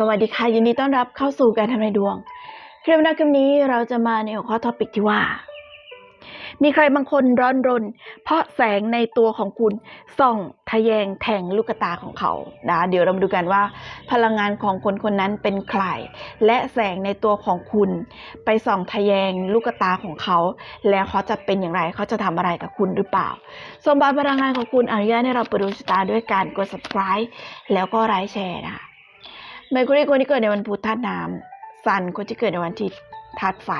สวัสดีค่ะ ยินดีต้อนรับเข้าสู่การทำนายดวง คลิปหน้าคลิปนี้เราจะมาในหัวข้อท็อปิกที่ว่า มีใครบางคนร้อนรน เพราะแสงในตัวของคุณส่องทะแยงแทงลูกตาของเขานะเดี๋ยวเรามาดูกันว่า พลังงานของคนคนนั้นเป็นใคร และแสงในตัวของคุณ ไปส่องทะแยงลูกตาของเขา แล้วเขาจะเป็นอย่างไรเขาจะทำอะไรกับคุณหรือเปล่า สมบัติพลังงานของคุณอนุญาตให้เราเปิดดวงชะตาด้วยการกด subscribe แล้วก็ไลค์แชร์นะคะ เมอร์คุรีคนที่เกิดในวันพุธธาตุน้ำซันคนที่เกิดในวันอาทิตย์ธาตุไฟ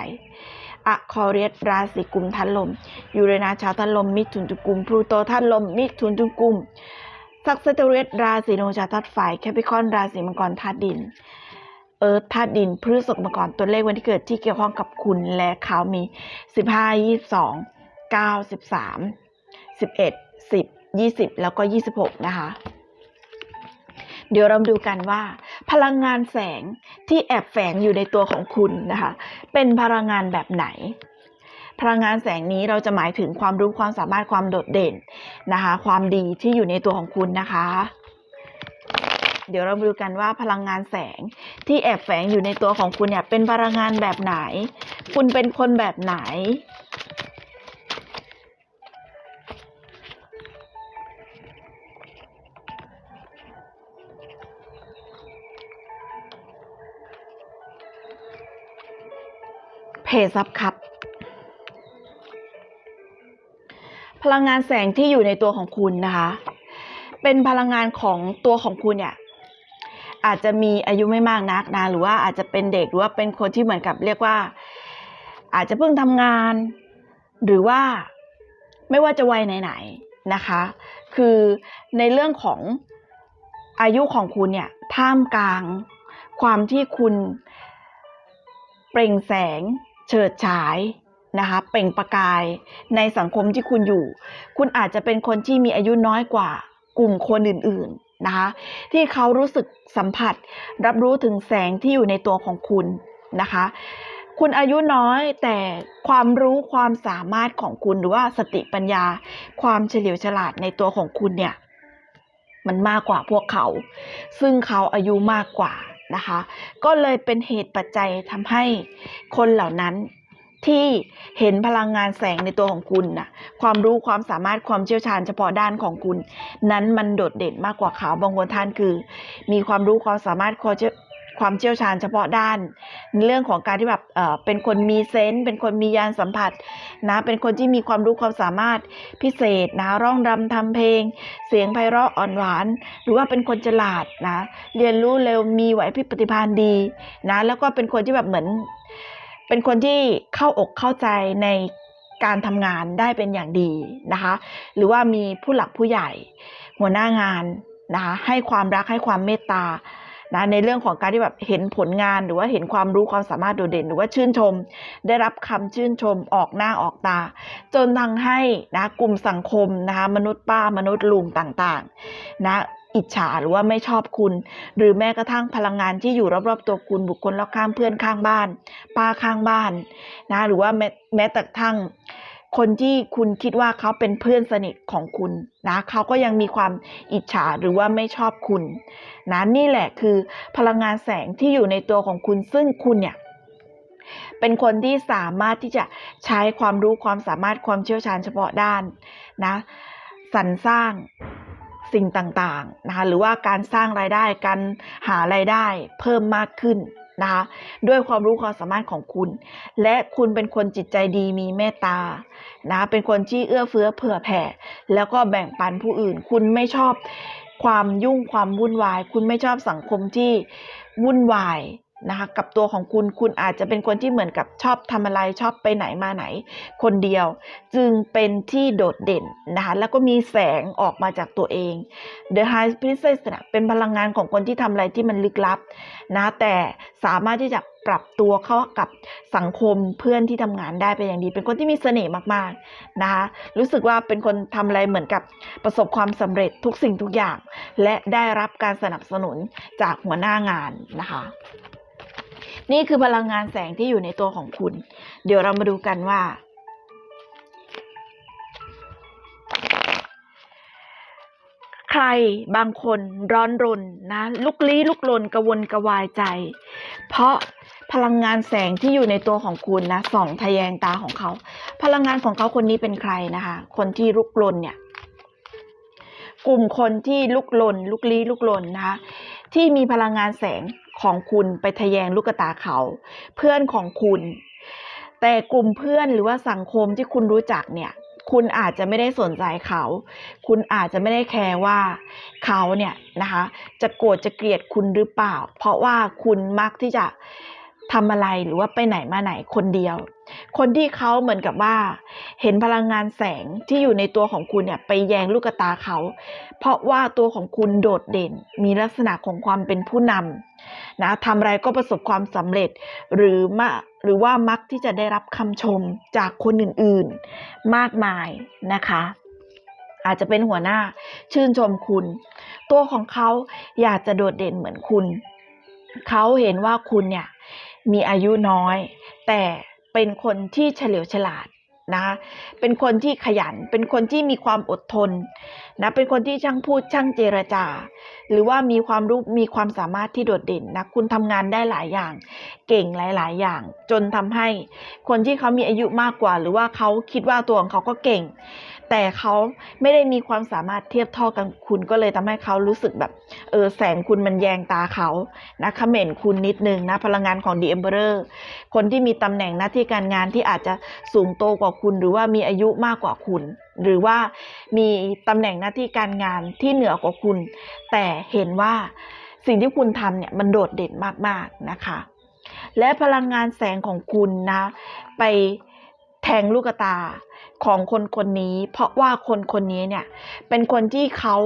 อะคอเรียสราศีกุมธาตุลม ยูเรนัสชาวธาตุลม มิถุนจุกุมพลูโตธาตุลม มิถุนจุกุมซักเซตเรียสราศีโนชาธาตุไฟแคปิคอนราศีมังกรธาตุดิน เอิร์ธธาตุดินพฤษภมังกรตัวเลขวันที่เกิดที่เกี่ยวข้องกับคุณและเขามี 15 22 9 13 11 10 20 แล้วก็ 26 นะคะ เดี๋ยวเราดูกันว่า พลังงานแสงที่แอบแฝงอยู่ในตัวของคุณนะคะ เป็นพลังงานแบบไหน พลังงานแสงนี้เราจะหมายถึงความรู้ความสามารถความโดดเด่นนะคะ ความดีที่อยู่ในตัวของคุณนะคะ เดี๋ยวเรามาดูกันว่าพลังงานแสงที่แอบแฝงอยู่ในตัวของคุณเนี่ยเป็นพลังงานแบบไหน คุณเป็นคนแบบไหน เพจซับครับ พลังงานแสงที่อยู่ในตัวของคุณนะคะ เป็นพลังงานของตัวของคุณเนี่ยอาจจะมีอายุไม่มากนักนะหรือว่าอาจจะเป็นเด็กหรือว่าเป็นคนที่เหมือนกับเรียกว่า อาจจะเพิ่งทำงาน หรือว่าไม่ว่าจะวัยไหนๆนะคะ คือในเรื่องของอายุของคุณเนี่ยท่ามกลางความที่คุณเปล่งแสง เฉิดฉายนะคะเปล่งประกายในสังคมที่คุณอยู่ คุณอาจจะเป็นคนที่มีอายุน้อยกว่ากลุ่มคนอื่นๆนะคะที่เขารู้สึกสัมผัส รับรู้ถึงแสงที่อยู่ในตัวของคุณนะคะคุณอายุน้อยแต่ความรู้ความสามารถของคุณหรือว่าสติปัญญา ความเฉลียวฉลาดในตัวของคุณเนี่ยมันมากกว่าพวกเขา ซึ่งเขาอายุมากกว่า นะคะ ก็เลยเป็นเหตุปัจจัยทำให้คนเหล่านั้นที่เห็นพลังงานแสงในตัวของคุณนะความรู้ความสามารถความเชี่ยวชาญเฉพาะด้านของคุณ นั้นมันโดดเด่นมากกว่าเขาบางคนท่านคือ มีความรู้ความสามารถ ความเชี่ยวชาญเฉพาะด้าน เรื่องของการที่แบบเออเป็นคนมีเซนส์เป็นคนมียานสัมผัสนะเป็นคนที่มีความรู้ความสามารถพิเศษนะร้องรำทำเพลง เสียงไพเราะอ่อนหวาน หรือว่าเป็นคนฉลาดนะเรียนรู้เร็วมีไหวพริบปฏิภาณดีนะแล้วก็เป็นคนที่แบบเหมือน เป็นคนที่เข้าอกเข้าใจในการทำงานได้เป็นอย่างดีนะคะ หรือว่ามีผู้หลักผู้ใหญ่ หัวหน้างานนะคะให้ความรักให้ความเมตตา นะในเรื่องของการที่แบบเห็นผลงานหรือว่าเห็นความรู้ความสามารถโดดเด่น หรือว่าชื่นชม ได้รับคำชื่นชมออกหน้าออกตา จนทางให้นะกลุ่มสังคมนะคะมนุษย์ป้ามนุษย์ลุงต่างๆ นะอิจฉาหรือว่าไม่ชอบคุณ หรือแม้กระทั่งพลังงานที่อยู่รอบๆตัวคุณบุคคลรอบข้างเพื่อนข้างบ้าน ป้าข้างบ้านนะหรือว่าแม้แม้แต่ทั่ง คนที่คุณคิดว่าเขาเป็นเพื่อนสนิทของคุณนะเขาก็ยังมีความอิจฉาหรือว่าไม่ชอบคุณนะนี่แหละคือพลังงานแสงที่อยู่ในตัวของคุณ ซึ่งคุณเนี่ยเป็นคนที่สามารถที่จะใช้ความรู้ความสามารถความเชี่ยวชาญเฉพาะด้านนะสรรสร้างสิ่งต่างๆนะคะหรือว่าการสร้างรายได้การหารายได้เพิ่มมากขึ้น นะคะด้วยความรู้ความสามารถของคุณ และคุณเป็นคนจิตใจดีมีเมตตานะเป็นคนที่เอื้อเฟื้อเผื่อแผ่ แล้วก็แบ่งปันผู้อื่น คุณไม่ชอบความยุ่งความวุ่นวาย คุณไม่ชอบสังคมที่วุ่นวาย นะคะกับตัวของคุณคุณอาจจะเป็นคนที่เหมือนกับชอบทำอะไรชอบไปไหนมาไหน คนเดียวจึงเป็นที่โดดเด่นนะคะแล้วก็มีแสงออกมาจากตัวเอง The High Priestess นะเป็นพลังงานของคนที่ทำอะไรที่มันลึกลับนะแต่สามารถที่จะปรับตัวเข้ากับสังคมเพื่อนที่ทำงานได้เป็นอย่างดี เป็นคนที่มีเสน่ห์มากๆนะคะรู้สึกว่าเป็นคนทำอะไรเหมือนกับประสบความสำเร็จทุกสิ่งทุกอย่าง และได้รับการสนับสนุนจากหัวหน้างานนะคะ นี่คือพลังงานแสงที่อยู่ในตัวของคุณ เดี๋ยวเรามาดูกันว่า ใครบางคนร้อนรนนะลุกลี้ลุกลนกระวนกระวายใจ เพราะพลังงานแสงที่อยู่ในตัวของคุณนะส่องทะแยงตาของเขา พลังงานของเขาคนนี้เป็นใครนะคะ คนที่ลุกลนเนี่ย กลุ่มคนที่ลุกลน ลุกลี้ลุกลนนะคะ ที่มีพลังงานแสงของคุณไปทะแยงลูกตาเขา เพื่อนของคุณ แต่กลุ่มเพื่อนหรือว่าสังคมที่คุณรู้จักเนี่ย คุณอาจจะไม่ได้สนใจเขา คุณอาจจะไม่ได้แคร์ว่าเขาเนี่ยนะคะ จะโกรธจะเกลียดคุณหรือเปล่า เพราะว่าคุณมักที่จะทำอะไรหรือว่าไปไหนมาไหนคนเดียว คนที่เขาเหมือนกับว่า เห็นพลังงานแสงที่อยู่ในตัวของคุณเนี่ยไปแยงลูกตาเขา เพราะว่าตัวของคุณโดดเด่น มีลักษณะของความเป็นผู้นำนะทำอะไรก็ประสบความสำเร็จ หรือมาหรือว่ามักที่จะได้รับคำชมจากคนอื่นๆ มากมายนะคะ อาจจะเป็นหัวหน้าชื่นชมคุณ ตัวของเขาอยากจะโดดเด่นเหมือนคุณ เขาเห็นว่าคุณเนี่ยมีอายุน้อย แต่ เป็นคนที่เฉลียวฉลาดนะคะเป็นคนที่ขยัน เป็นคนที่มีความอดทน นะเป็นคนที่ช่างพูดช่างเจรจา หรือว่ามีความรู้มีความสามารถที่โดดเด่นนะคุณทำงานได้หลายอย่าง เก่งหลาย ๆ อย่าง จนทำให้คนที่เขามีอายุมากกว่า หรือว่าเขาคิดว่าตัวของเขาก็เก่ง แต่เขาไม่ได้มีความสามารถเทียบเท่ากับคุณก็เลยทำให้เขารู้สึกแบบเออแสงคุณมันแยงตาเขานะคอมเมนคุณนิดนึงนะพลังงานของ The Emperor คนที่มีตำแหน่งหน้าที่การงานที่อาจจะสูงโตกว่าคุณ หรือว่ามีอายุมากกว่าคุณ หรือว่ามีตำแหน่งหน้าที่การงานที่เหนือกว่าคุณ แต่เห็นว่าสิ่งที่คุณทำเนี่ยมันโดดเด่นมากๆนะคะ และพลังงานแสงของคุณนะ ไปแทงลูกตาของคนคนนี้ เพราะว่าคนคนนี้เนี่ยเป็นคนที่เขา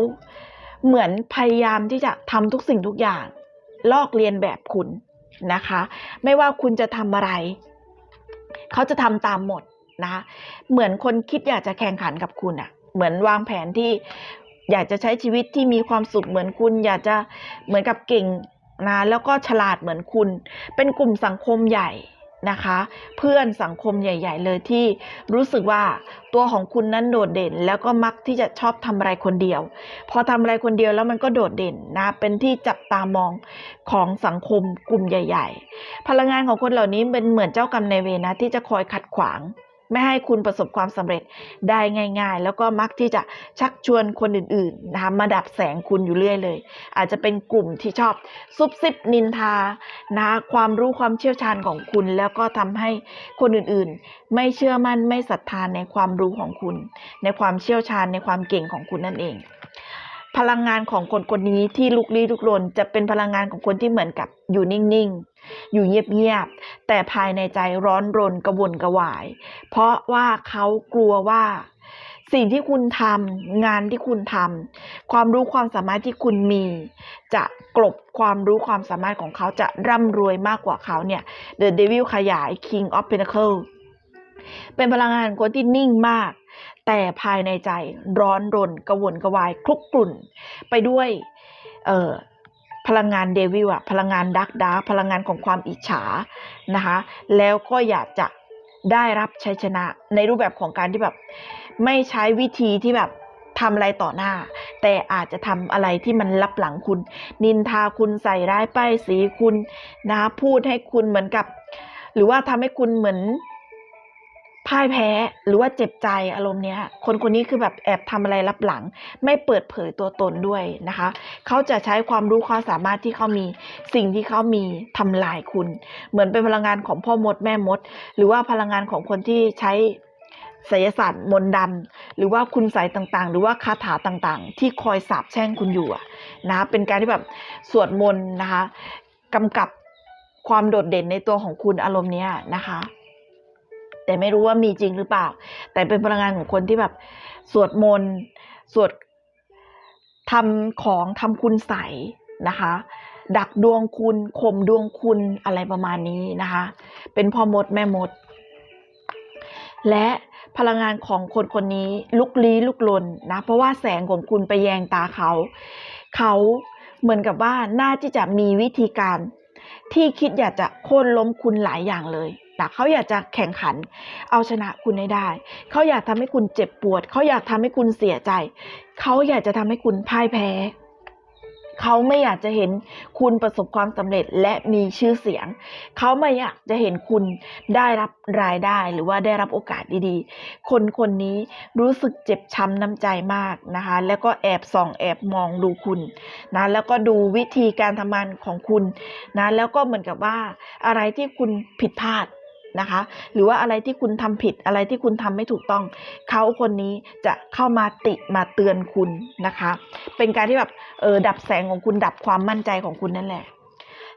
เหมือนพยายามที่จะทำทุกสิ่งทุกอย่าง ลอกเลียนแบบคุณนะคะ ไม่ว่าคุณจะทำอะไร เขาจะทำตามหมด นะคะเหมือนคนคิดอยากจะแข่งขันกับคุณอะเหมือนวางแผนที่อยากจะใช้ชีวิตที่มีความสุขเหมือนคุณ อยากจะเหมือนกับเก่งนะแล้วก็ฉลาดเหมือนคุณ เป็นกลุ่มสังคมใหญ่นะคะ เพื่อนสังคมใหญ่ ๆ เลยที่รู้สึกว่าตัวของคุณนั้นโดดเด่น แล้วก็มักที่จะชอบทำอะไรคนเดียว พอทำอะไรคนเดียวแล้วมันก็โดดเด่นนะเป็นที่จับตามองของสังคมกลุ่มใหญ่ ๆ พลังงานของคนเหล่านี้เป็นเหมือนเจ้ากรรมนายเวรนะที่จะคอยขัดขวาง ไม่ให้คุณประสบความสำเร็จได้ง่าย ๆ แล้วก็มักที่จะชักชวนคนอื่นๆนะคะมาดับแสงคุณอยู่เรื่อยเลย อาจจะเป็นกลุ่มที่ชอบซุบซิบนินทานะความรู้ความเชี่ยวชาญของคุณ แล้วก็ทำให้คนอื่นๆ ไม่เชื่อมั่นไม่ศรัทธานในความรู้ของคุณ ในความเชี่ยวชาญในความเก่งของคุณนั่นเอง พลังงานของคนคนนี้ที่ลุกลี้ลุกลนจะเป็นพลังงานของคนที่เหมือนกับอยู่นิ่งๆ อยู่เงียบๆ แต่ภายในใจร้อนรนกระวนกระวาย เพราะว่าเขากลัวว่าสิ่งที่คุณทำงานที่คุณทำความรู้ความสามารถที่คุณมี จะกลบความรู้ความสามารถของเขาจะร่ำรวยมากกว่าเขาเนี่ย The Devil ขยาย King of Pentacle เป็นพลังงานคนที่นิ่งมาก แต่ภายในใจร้อนรนกระวนกระวายคลุกกลุ่น ไปด้วยพลังงานเดวิลอะพลังงานดักดาพลังงานของความอิจฉานะคะแล้วก็อยากจะได้รับชัยชนะในรูปแบบของการที่แบบ ไม่ใช้วิธีที่แบบทำอะไรต่อหน้า แต่อาจจะทำอะไรที่มันลับหลังคุณ นินทาคุณใส่ร้ายป้ายสีคุณนะคะพูดให้คุณเหมือนกับ หรือว่าทำให้คุณเหมือน พ่ายแพ้หรือว่าเจ็บใจอารมณ์เนี้ย คนคนนี้คือแบบแอบทำอะไรลับหลัง ไม่เปิดเผยตัวตนด้วยนะคะ เขาจะใช้ความรู้ความสามารถที่เขามีสิ่งที่เขามีทำลายคุณ เหมือนเป็นพลังงานของพ่อมดแม่มด หรือว่าพลังงานของคนที่ใช้ไสยศาสตร์มนต์ดำหรือว่าคุณใสยต่างๆ หรือว่าคาถาต่างๆ ที่คอยสาบแช่งคุณอยู่นะะเป็นการที่แบบสวดมนต์นะคะกำกับความโดดเด่นในตัวของคุณอารมณ์เนี้ยนะคะ แต่ไม่รู้ว่ามีจริงหรือเปล่า แต่เป็นพลังงานของคนที่แบบสวดมนต์สวดทำของทำคุณใสนะคะ ดักดวงคุณข่มดวงคุณอะไรประมาณนี้นะคะ เป็นพ่อมดแม่มด และพลังงานของคนคนนี้ลุกลี้ลุกลนนะ เพราะว่าแสงของคุณไปแยงตาเขา เขาเหมือนกับว่าน่าที่จะมีวิธีการที่คิดอยากจะโค่นล้มคุณหลายอย่างเลย แต่เขาอยากจะแข่งขัน เอาชนะคุณให้ได้ เขาอยากทำให้คุณเจ็บปวด เขาอยากทำให้คุณเสียใจ เขาอยากจะทำให้คุณพ่ายแพ้เขาไม่อยากจะเห็นคุณประสบความสำเร็จและมีชื่อเสียง เขาไม่อยากจะเห็นคุณได้รับรายได้หรือว่าได้รับโอกาสดีๆ คนคนนี้รู้สึกเจ็บช้ำน้ำใจมากนะคะ แล้วก็แอบส่องแอบมองดูคุณนะ แล้วก็ดูวิธีการทำงานของคุณนะ แล้วก็เหมือนกับว่าอะไรที่คุณผิดพลาด นะคะ หรือว่าอะไรที่คุณทำผิดอะไรที่คุณทำไม่ถูกต้อง เขาคนนี้จะเข้ามาติมาเตือนคุณนะคะ เป็นการที่แบบเออดับแสงของคุณดับความมั่นใจของคุณนั่นแหละ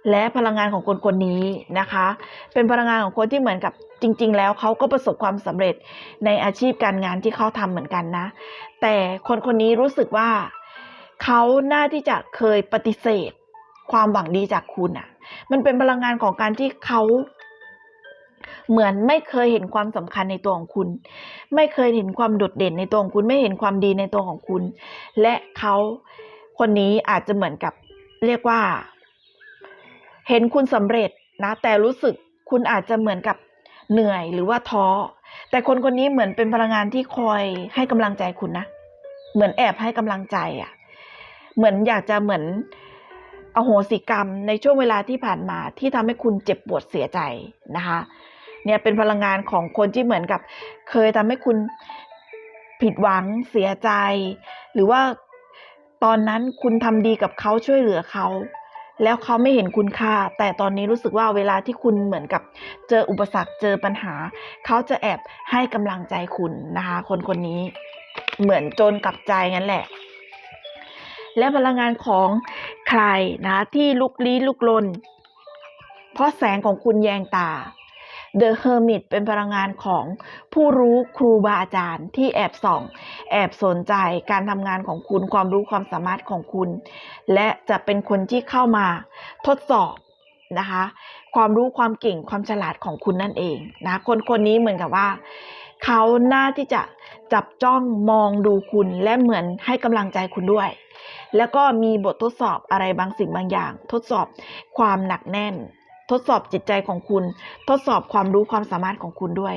และพลังงานของคนคนนี้นะคะ เป็นพลังงานของคนที่เหมือนกับจริง ๆ แล้วเขาก็ประสบความสำเร็จในอาชีพการงานที่เขาทำเหมือนกันนะ แต่คนคนนี้รู้สึกว่าเขาน่าที่จะเคยปฏิเสธความหวังดีจากคุณอะ มันเป็นพลังงานของการที่เขา เหมือนไม่เคยเห็นความสำคัญในตัวของคุณ ไม่เคยเห็นความโดดเด่นในตัวของคุณ ไม่เห็นความดีในตัวของคุณ และเขาคนนี้อาจจะเหมือนกับเรียกว่า เห็นคุณสำเร็จนะ แต่รู้สึกคุณอาจจะเหมือนกับเหนื่อยหรือว่าท้อ แต่คนคนนี้เหมือนเป็นพลังงานที่คอยให้กำลังใจคุณนะ เหมือนแอบให้กำลังใจอะ่ะ เหมือนอยากจะเหมือนอโหสิกรรมในช่วงเวลาที่ผ่านมาที่ทำให้คุณเจ็บปวดเสียใจนะคะ เนี่ยเป็นพลังงานของคนที่เหมือนกับ เคยทำให้คุณผิดหวังเสียใจ หรือว่าตอนนั้นคุณทำดีกับเขาช่วยเหลือเขาแล้วเขาไม่เห็นคุณค่า แต่ตอนนี้รู้สึกว่าเวลาที่คุณเหมือนกับเจออุปสรรคเจอปัญหา เขาจะแอบให้กำลังใจคุณนะคะ คนคนนี้เหมือนโจรกลับใจงั้นแหละ และพลังงานของใครนะที่ลุกลี้ลุกลน เพราะแสงของคุณแยงตา The Hermit เป็นพลังงานของผู้รู้ครูบาอาจารย์ที่แอบส่อง แอบสนใจการทำงานของคุณความรู้ความสามารถของคุณ และจะเป็นคนที่เข้ามาทดสอบนะคะความรู้ความเก่งความฉลาดของคุณนั่นเองนะคนคนนี้เหมือนกับว่า เขาน่าที่จะจับจ้องมองดูคุณและเหมือนให้กำลังใจคุณด้วย แล้วก็มีบททดสอบอะไรบางสิ่งบางอย่าง ทดสอบความหนักแน่น ทดสอบจิตใจของคุณ ทดสอบความรู้ความสามารถของคุณด้วย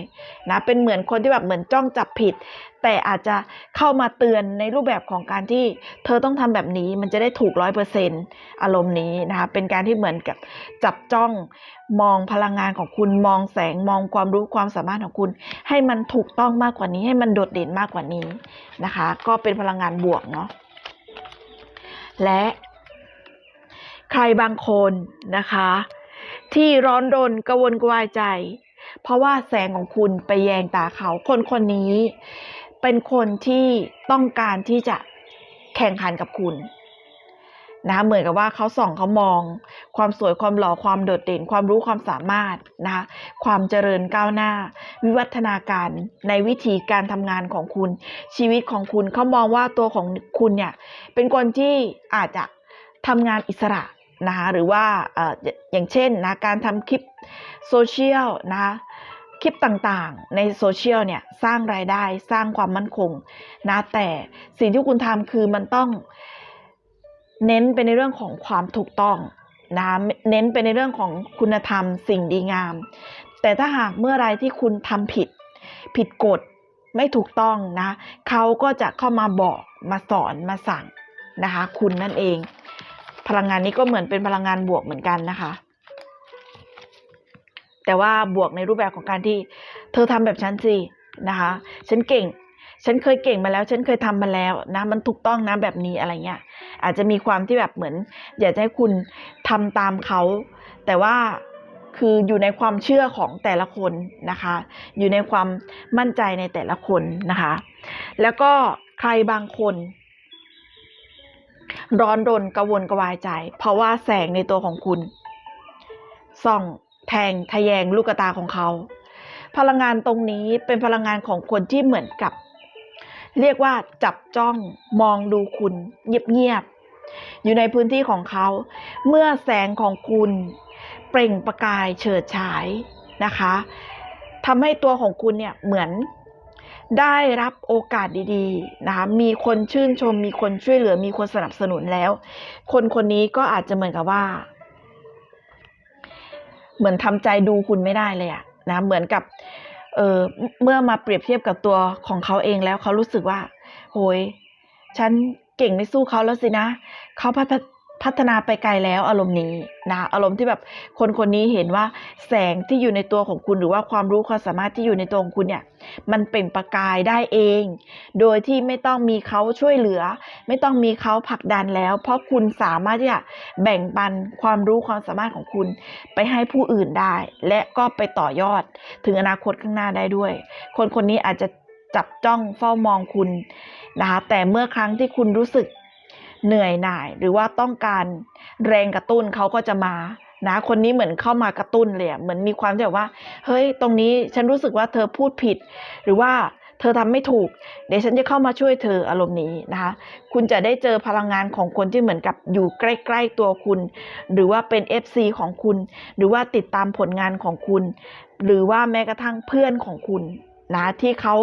นะเป็นเหมือนคนที่แบบเหมือนจ้องจับผิด แต่อาจจะเข้ามาเตือนในรูปแบบของการที่เธอต้องทำแบบนี้มันจะได้ถูกร้อยเปอร์เซ็นอารมณ์นี้นะคะเป็นการที่เหมือนกับจับจ้องมองพลังงานของคุณมองแสงมองความรู้ความสามารถของคุณ ให้มันถูกต้องมากกว่านี้ ให้มันโดดเด่นมากกว่านี้นะคะ ก็เป็นพลังงานบวกเนาะและใครบางคนนะคะ ที่ร้อนรนกระวนกระวายใจ เพราะว่าแสงของคุณไปแยงตาเขา คนคนนี้ เป็นคนที่ต้องการที่จะแข่งขันกับคุณนะเหมือนกับว่าเขาส่องเขามอง ความสวยความหล่อความโดดเด่น ความรู้ความสามารถนะคะความเจริญก้าวหน้า วิวัฒนาการในวิธีการทำงานของคุณ ชีวิตของคุณเขามองว่าตัวของคุณเนี่ยเป็นคนที่อาจจะทำงานอิสระ นะคะหรือว่าอย่างเช่นนะการทำคลิปโซเชียลนะคะคลิปต่างๆ ในโซเชียลเนี่ยสร้างรายได้สร้างความมั่นคงนะแต่สิ่งที่คุณทำคือมันต้องเน้นไปในเรื่องของความถูกต้องนะเน้นไปในเรื่องของคุณธรรมสิ่งดีงาม แต่ถ้าหากเมื่อไรที่คุณทำผิด ผิดกฎไม่ถูกต้องนะเขาก็จะเข้ามาบอกมาสอนมาสั่งนะคะคุณนั่นเอง พลังงานนี้ก็เหมือนเป็นพลังงานบวกเหมือนกันนะคะ แต่ว่าบวกในรูปแบบของการที่ เธอทำแบบฉันสินะคะ ฉันเก่ง ฉันเคยเก่งมาแล้ว ฉันเคยทำมาแล้วนะ มันถูกต้องนะแบบนี้อะไรเงี้ย อาจจะมีความที่แบบเหมือน อยากจะให้คุณทำตามเขา แต่ว่าคืออยู่ในความเชื่อของแต่ละคนนะคะ อยู่ในความมั่นใจในแต่ละคนนะคะ แล้วก็ใครบางคน ร้อนรนกระวนกระวายใจ เพราะว่าแสงในตัวของคุณ ส่อง แทงทะแยงลูกตาของเขา พลังงานตรงนี้เป็นพลังงานของคนที่เหมือนกับ เรียกว่าจับจ้องมองดูคุณ เงียบๆอยู่ในพื้นที่ของเขา เมื่อแสงของคุณ เปล่งประกายเฉิดฉายนะคะทำให้ตัวของคุณเนี่ยเหมือน ได้รับโอกาสดีๆนะคะมีคนชื่นชม มีคนช่วยเหลือ มีคนสนับสนุนแล้ว คนคนนี้ก็อาจจะเหมือนกับว่า เหมือนทำใจดูคุณไม่ได้เลยอะนะเหมือนกับเออเมื่อมาเปรียบเทียบกับตัวของเขาเองแล้วเขารู้สึกว่า โหย ฉันเก่งไม่สู้เขาแล้วสินะเขา พัฒนาไปไกลแล้วอารมณ์นี้นะอารมณ์ที่แบบคนคนนี้เห็นว่าแสงที่อยู่ในตัวของคุณหรือว่าความรู้ความสามารถที่อยู่ในตัวของคุณเนี่ยมันเปล่งประกายได้เอง โดยที่ไม่ต้องมีเขาช่วยเหลือ ไม่ต้องมีเขาผลักดันแล้ว เพราะคุณสามารถที่จะแบ่งปันความรู้ความสามารถของคุณไปให้ผู้อื่นได้ และก็ไปต่อยอดถึงอนาคตข้างหน้าได้ด้วย คนคนนี้อาจจะจับจ้องเฝ้ามองคุณนะคะแต่เมื่อครั้งที่คุณรู้สึก เหนื่อยหน่ายหรือว่าต้องการแรงกระตุ้นเขาก็จะมานะคนนี้เหมือนเข้ามากระตุ้นเลยเหมือนมีความที่แบบว่า เฮ้ย ตรงนี้ฉันรู้สึกว่าเธอพูดผิด หรือว่าเธอทำไม่ถูก เดี๋ยวฉันจะเข้ามาช่วยเธออารมณ์นี้นะคะ คุณจะได้เจอพลังงานของคนที่เหมือนกับอยู่ใกล้ ๆตัวคุณ หรือว่าเป็น FC ของคุณ หรือว่าติดตามผลงานของคุณ หรือว่าแม้กระทั่งเพื่อนของคุณนะที่เขา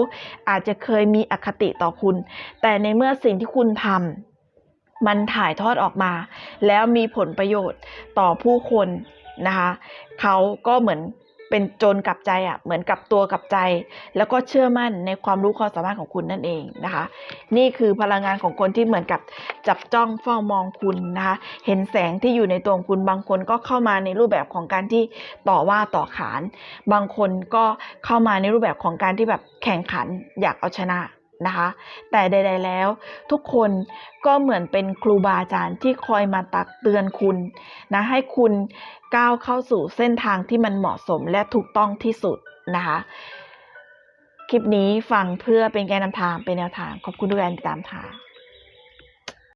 อาจจะเคยมีอคติต่อคุณ แต่ในเมื่อสิ่งที่คุณทำ มันถ่ายทอดออกมา แล้วมีผลประโยชน์ต่อผู้คนนะคะเขาก็เหมือนเป็นโจรกลับใจอะเหมือนกับตัวกลับใจ แล้วก็เชื่อมั่นในความรู้ความสามารถของคุณนั่นเองนะคะ นี่คือพลังงานของคนที่เหมือนกับจับจ้องเฝ้ามองคุณนะคะเห็นแสงที่อยู่ในตัวของคุณบางคนก็เข้ามาในรูปแบบของการที่ต่อว่าต่อขาน บางคนก็เข้ามาในรูปแบบของการที่แบบแข่งขันอยากเอาชนะ นะคะ แต่ใด ๆแล้ว ทุกคนก็เหมือนเป็นครูบาอาจารย์ที่คอยมาตักเตือนคุณนะให้คุณก้าวเข้าสู่เส้นทางที่มันเหมาะสมและถูกต้องที่สุดนะคะคลิปนี้ฟังเพื่อเป็นแกนนำทางเป็นแนวทางขอบคุณทุกการติดตามค่ะ